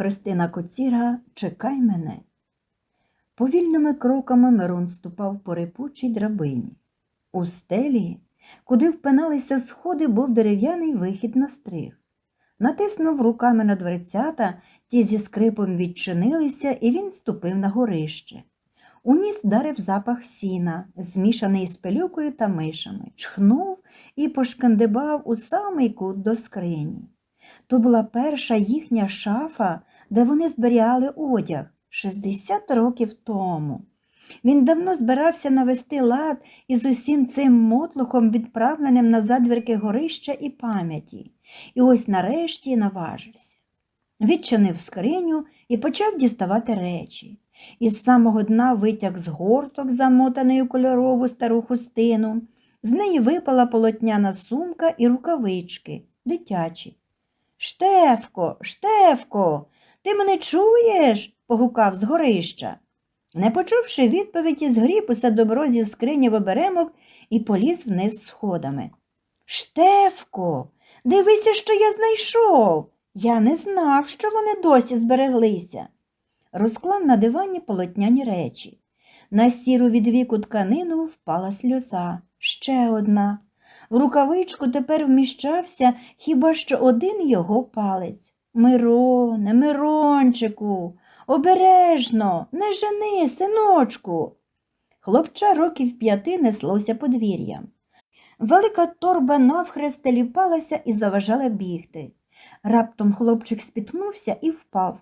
Христина Коціра, чекай мене. Повільними кроками Мирон ступав по рипучій драбині. У стелі, куди впиналися сходи, був дерев'яний вихід на стриг. Натиснув руками на дверцята, ті зі скрипом відчинилися, і він ступив на горище. У ніс дарив запах сіна, змішаний з пилюкою та мишами, чхнув і пошкандибав у самий кут до скрині. То була перша їхня шафа, де вони зберігали одяг 60 років тому. Він давно збирався навести лад із усім цим мотлухом, відправленим на задвірки горища і пам'яті, і ось нарешті наважився. Відчинив скриню і почав діставати речі. Із самого дна витяг з горток, замотаний у кольорову стару хустину. З неї випала полотняна сумка і рукавички, дитячі. Штефко, Штефко, ти мене чуєш? погукав з горища. Не почувши відповіді, згріб усе добро зі скрині в оберемок і поліз вниз сходами. Штефко, дивися, що я знайшов. Я не знав, що вони досі збереглися. Розклав на дивані полотняні речі. На сіру від віку тканину впала сльоза. Ще одна. В рукавичку тепер вміщався хіба що один його палець. Мироне, Мирончику, обережно, не жени, синочку. Хлопча років п'яти неслося подвір'ям. Велика торба навхрест ліпалася і заважала бігти. Раптом хлопчик спіткнувся і впав.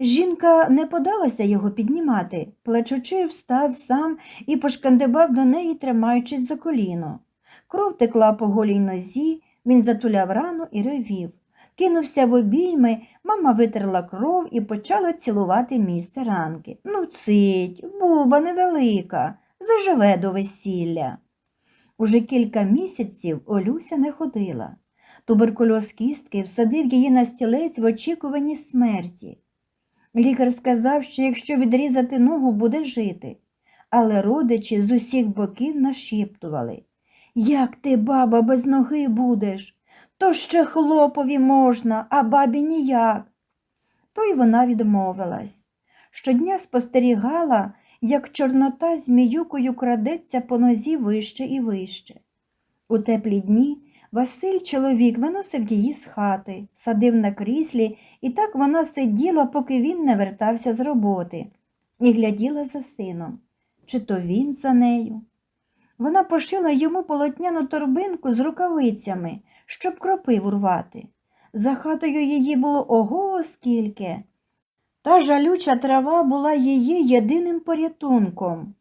Жінка не подалася його піднімати, плачучи, встав сам і пошкандибав до неї, тримаючись за коліно. Кров текла по голій нозі, він затуляв рану і ревів. Кинувся в обійми, мама витерла кров і почала цілувати місце ранки. Ну, цить, буба невелика, заживе до весілля. Уже кілька місяців Олюся не ходила. Туберкульоз кістки всадив її на стілець в очікуванні смерті. Лікар сказав, що якщо відрізати ногу, буде жити, але родичі з усіх боків нашіптували. Як ти, баба, без ноги будеш? То ще хлопові можна, а бабі ніяк. То й вона відмовилась. Щодня спостерігала, як чорнота зміюкою крадеться по нозі вище і вище. У теплі дні Василь чоловік виносив її з хати, садив на кріслі, і так вона сиділа, поки він не вертався з роботи, і гляділа за сином, чи то він за нею. Вона пошила йому полотняну торбинку з рукавицями, щоб кропив урвати. За хатою її було ого скільки. Та жалюча трава була її єдиним порятунком.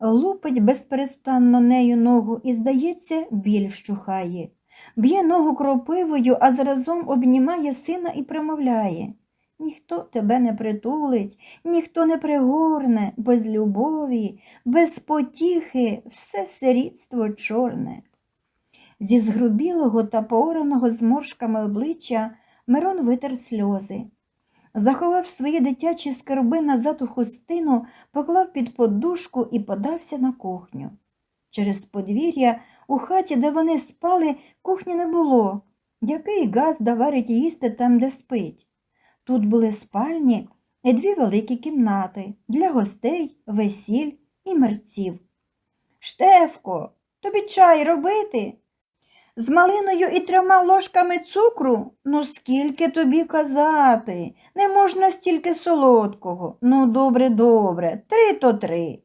Лупить безперестанно нею ногу і, здається, біль вщухає. Б'є ногу кропивою, а заразом обнімає сина і примовляє. Ніхто тебе не притулить, ніхто не пригорне, без любові, без потіхи, все сирітство чорне. Зі згрубілого та поораного зморшками обличчя Мирон витер сльози. Заховав свої дитячі скарби назад у хустину, поклав під подушку і подався на кухню. Через подвір'я у хаті, де вони спали, кухні не було. Який газ даварить їсти там, де спить? Тут були спальні і дві великі кімнати для гостей, весіль і мерців. Штефко, тобі чай робити? З малиною і трьома ложками цукру? Ну, скільки тобі казати? Не можна стільки солодкого. Ну, добре, добре, три то три.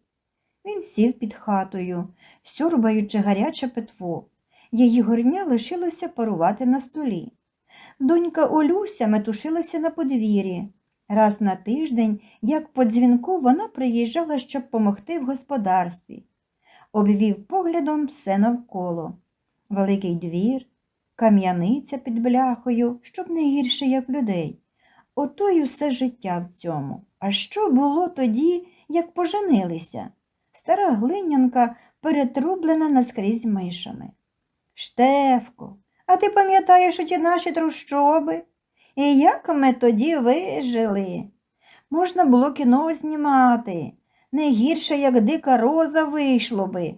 Він сів під хатою, сьорбаючи гаряче питво. Її горня лишилося парувати на столі. Донька Олюся метушилася на подвір'ї. Раз на тиждень, як по дзвінку, вона приїжджала, щоб помогти в господарстві. Обвів поглядом все навколо. Великий двір, кам'яниця під бляхою, щоб не гірше, як людей. Ото й усе життя в цьому. А що було тоді, як поженилися? Стара глинянка перетрублена наскрізь мишами. Штефко, а ти пам'ятаєш оті наші трущоби? І як ми тоді вижили? Можна було кіно знімати. Не гірше, як дика роза вийшло би.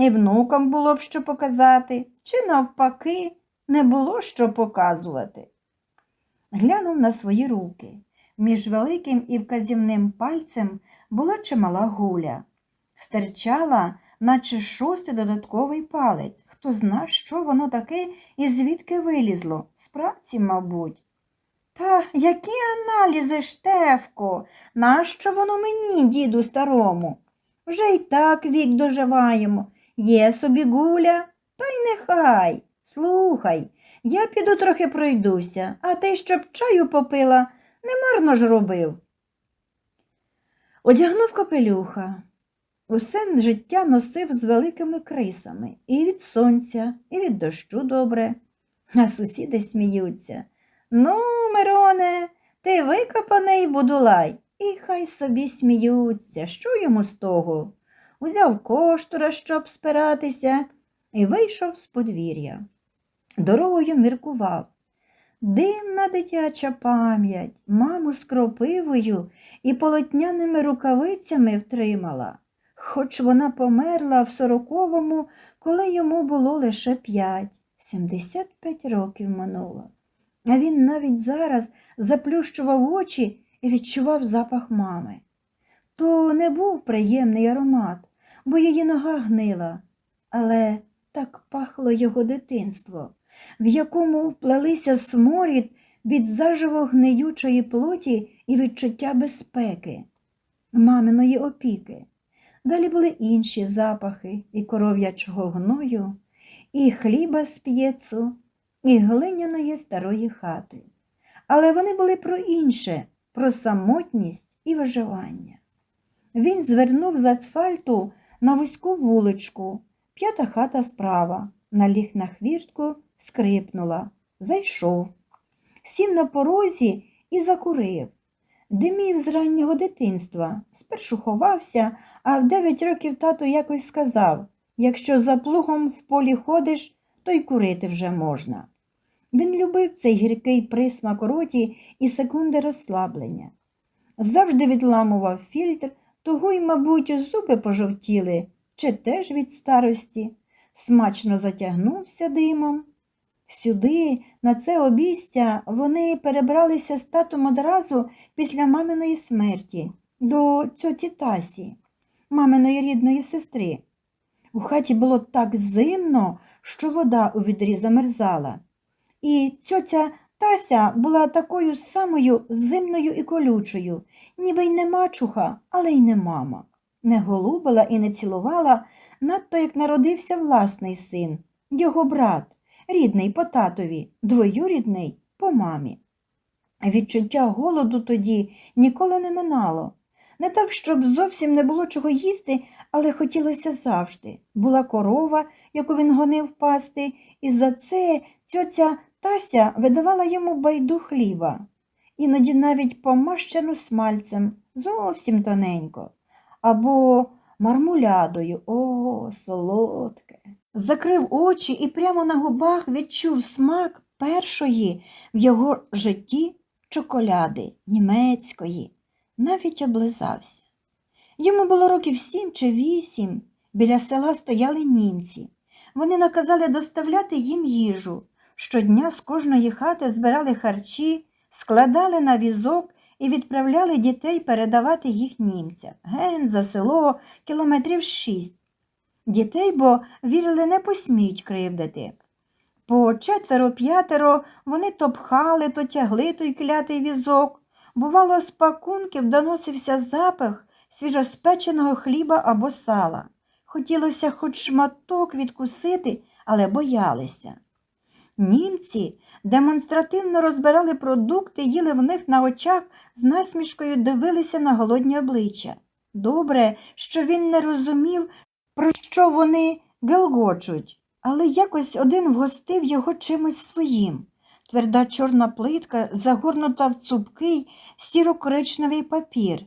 І внукам було б що показати, чи навпаки, не було що показувати. Глянув на свої руки. Між великим і вказівним пальцем була чимала гуля. Стирчала, наче шостий додатковий палець. Хто зна, що воно таке і звідки вилізло? З праці, мабуть. Та які аналізи, Штефко? Нащо воно мені, діду старому? Вже й так вік доживаємо. Є собі гуля, та й нехай. Слухай, я піду трохи пройдуся, а ти, щоб чаю попила, не марно ж робив. Одягнув капелюха. Усе життя носив з великими крисами і від сонця, і від дощу добре. А сусіди сміються. Ну, Мироне, ти викопаний будулай, і хай собі сміються, що йому з того. Узяв коштура, щоб спиратися, і вийшов з подвір'я. Дорогою міркував. Дивна дитяча пам'ять, маму з кропивою і полотняними рукавицями втримала, хоч вона померла в сороковому, коли йому було лише п'ять, сімдесят п'ять років минуло. А він навіть зараз заплющував очі і відчував запах мами. То не був приємний аромат, бо її нога гнила, але так пахло його дитинство, в якому вплелися сморід від заживо гниючої плоті і відчуття безпеки, маминої опіки. Далі були інші запахи і коров'ячого гною, і хліба з п'єцу, і глиняної старої хати. Але вони були про інше, про самотність і виживання. Він звернув з асфальту на вузьку вуличку, п'ята хата справа, наліг на хвіртку, скрипнула, зайшов, сів на порозі і закурив. Димів з раннього дитинства, спершу ховався, а в дев'ять років тато якось сказав якщо за плугом в полі ходиш, то й курити вже можна. Він любив цей гіркий присмак роті і секунди розслаблення. Завжди відламував фільтр, того й, мабуть, зуби пожовтіли, чи теж від старості, смачно затягнувся димом. Сюди, на це обійстя, вони перебралися з татом одразу після маминої смерті до цьоті Тасі, маминої рідної сестри. У хаті було так зимно, що вода у відрі замерзала. І цьоця Тася була такою самою зимною і колючою, ніби й не мачуха, але й не мама. Не голубила і не цілувала, надто як народився власний син, його брат, рідний по татові, двоюрідний по мамі. Відчуття голоду тоді ніколи не минало. Не так, щоб зовсім не було чого їсти, але хотілося завжди. Була корова, яку він гонив пасти, і за це цьоця Тася видавала йому байду хліба, іноді навіть помащену смальцем, зовсім тоненько, або мармулядою, о, солодке. Закрив очі і прямо на губах відчув смак першої в його житті чоколяди німецької, навіть облизався. Йому було років сім чи вісім. Біля села стояли німці. Вони наказали доставляти їм їжу. Щодня з кожної хати збирали харчі, складали на візок і відправляли дітей передавати їх німцям. Ген за село кілометрів шість. Дітей, бо вірили, не посміють кривдити. По четверо-п'ятеро вони то пхали, то тягли той клятий візок. Бувало, з пакунків доносився запах свіжоспеченого хліба або сала. Хотілося хоч шматок відкусити, але боялися. Німці демонстративно розбирали продукти, їли в них на очах, з насмішкою дивилися на голодні обличчя. Добре, що він не розумів, про що вони гелгочуть, але якось один вгостив його чимось своїм. Тверда чорна плитка, загорнута в цупкий сіро-коричневий папір.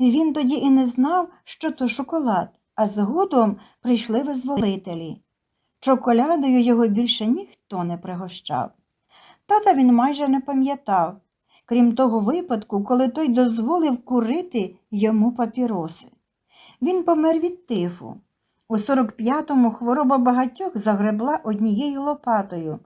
Він тоді і не знав, що то шоколад, а згодом прийшли визволителі. Чоколядою його більше ніхто не пригощав. Тата він майже не пам'ятав, крім того випадку, коли той дозволив курити йому папіроси. Він помер від тифу. У 45-му хвороба багатьох загребла однією лопатою.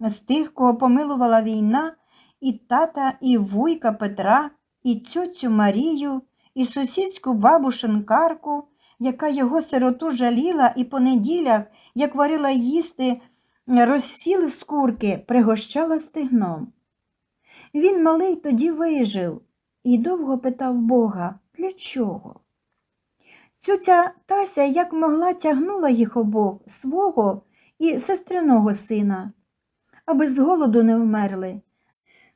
З тих, кого помилувала війна, і тата, і вуйка Петра і цьоцю Марію, і сусідську бабу Шинкарку, яка його сироту жаліла і по неділях, як варила їсти, розсіли з курки, пригощала стегном. Він малий тоді вижив і довго питав Бога, для чого? Цюця Тася як могла тягнула їх обох, свого і сестриного сина, аби з голоду не вмерли.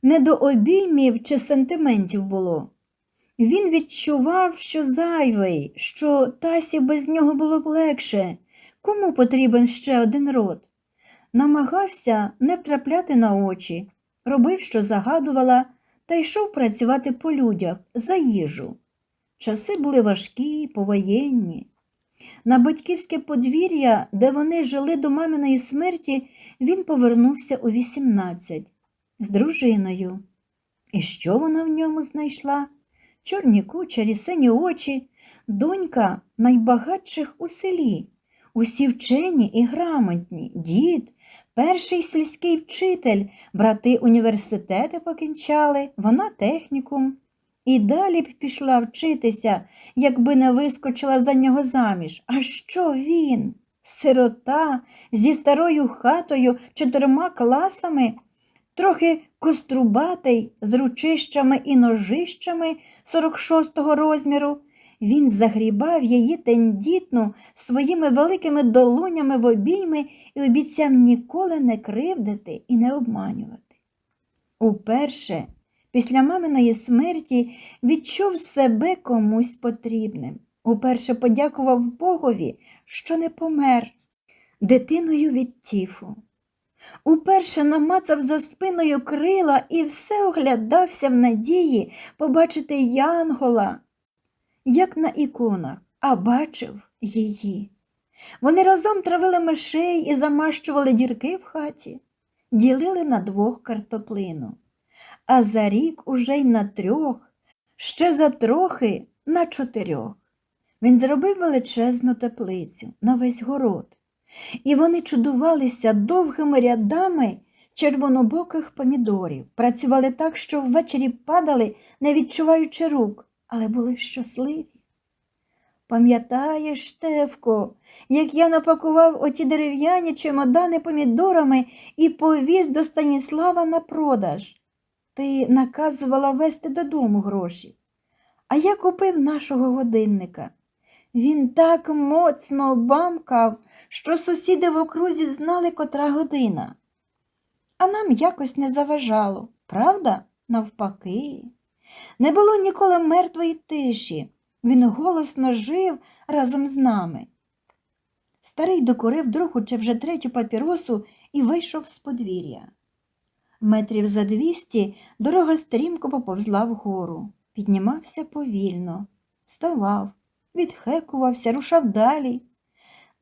Не до обіймів чи сентиментів було. Він відчував, що зайвий, що Тасі без нього було б легше. Кому потрібен ще один род? Намагався не втрапляти на очі, робив, що загадувала, та йшов працювати по людях за їжу. Часи були важкі, повоєнні. На батьківське подвір'я, де вони жили до маминої смерті, він повернувся у 18 з дружиною. І що вона в ньому знайшла? Чорні кучері, сині очі, донька найбагатших у селі, усі вчені і грамотні, дід, перший сільський вчитель, брати університети покінчали, вона технікум. І далі б пішла вчитися, якби не вискочила за нього заміж. А що він? Сирота зі старою хатою, чотирма класами, трохи кострубатий, з ручищами і ножищами 46-го розміру. Він загрібав її тендітну своїми великими долонями в обійми і обіцяв ніколи не кривдити і не обманювати. Уперше після маминої смерті відчув себе комусь потрібним. Уперше подякував Богові, що не помер дитиною від тіфу. Уперше намацав за спиною крила і все оглядався в надії побачити Янгола, як на іконах, а бачив її. Вони разом травили мишей і замащували дірки в хаті, ділили на двох картоплину а за рік уже й на трьох, ще за трохи на чотирьох. Він зробив величезну теплицю на весь город, і вони чудувалися довгими рядами червонобоких помідорів, працювали так, що ввечері падали, не відчуваючи рук, але були щасливі. Пам'ятаєш, Штефко, як я напакував оті дерев'яні чемодани помідорами і повіз до Станіслава на продаж. Ти наказувала вести додому гроші. А я купив нашого годинника. Він так моцно бамкав, що сусіди в окрузі знали, котра година. А нам якось не заважало, правда? Навпаки. Не було ніколи мертвої тиші. Він голосно жив разом з нами. Старий докурив другу чи вже третю папіросу і вийшов з подвір'я. Метрів за двісті дорога стрімко поповзла вгору, піднімався повільно, ставав, відхекувався, рушав далі.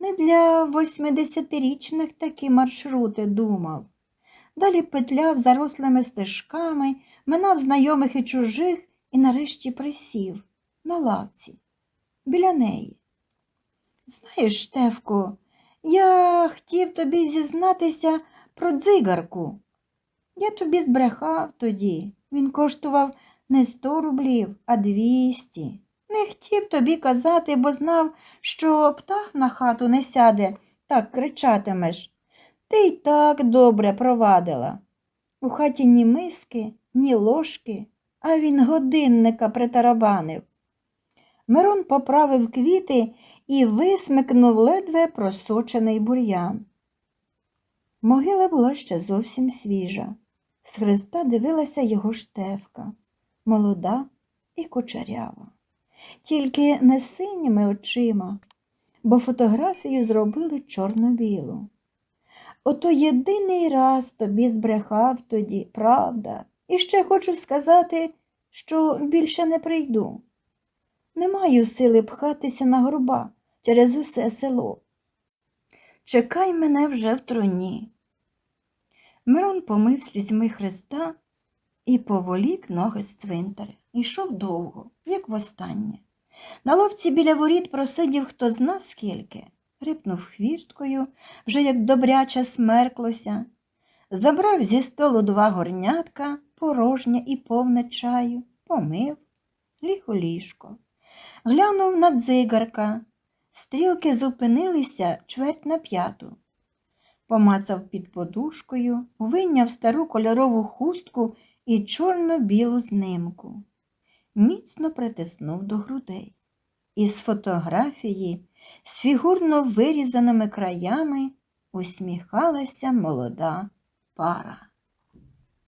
Не для восьмидесятирічних такі маршрути думав. Далі петляв зарослими стежками, минав знайомих і чужих і нарешті присів на лавці, біля неї. Знаєш, Штефко, я хотів тобі зізнатися про дзигарку. Я тобі збрехав тоді. Він коштував не сто рублів, а двісті. Не хотів тобі казати, бо знав, що птах на хату не сяде, так кричатимеш. Ти й так добре провадила. У хаті ні миски, ні ложки, а він годинника притарабанив. Мирон поправив квіти і висмикнув ледве просочений бур'ян. Могила була ще зовсім свіжа. З хреста дивилася його штевка, молода і кучерява, тільки не синіми очима, бо фотографію зробили чорно-білу. Ото єдиний раз тобі збрехав тоді, правда, і ще хочу сказати, що більше не прийду. Не маю сили пхатися на гроба через усе село. Чекай мене вже в троні. Мирон помив слізьми хреста і поволік ноги з цвинтаря. Йшов довго, як востаннє. На ловці біля воріт просидів хто зна скільки, рипнув хвірткою, вже як добряче смерклося, забрав зі столу два горнятка, порожнє і повне чаю, помив, ліг у ліжко. Глянув на дзигарка. Стрілки зупинилися чверть на п'яту. Помацав під подушкою, вийняв стару кольорову хустку і чорно-білу знимку. Міцно притиснув до грудей. Із фотографії з фігурно вирізаними краями усміхалася молода пара.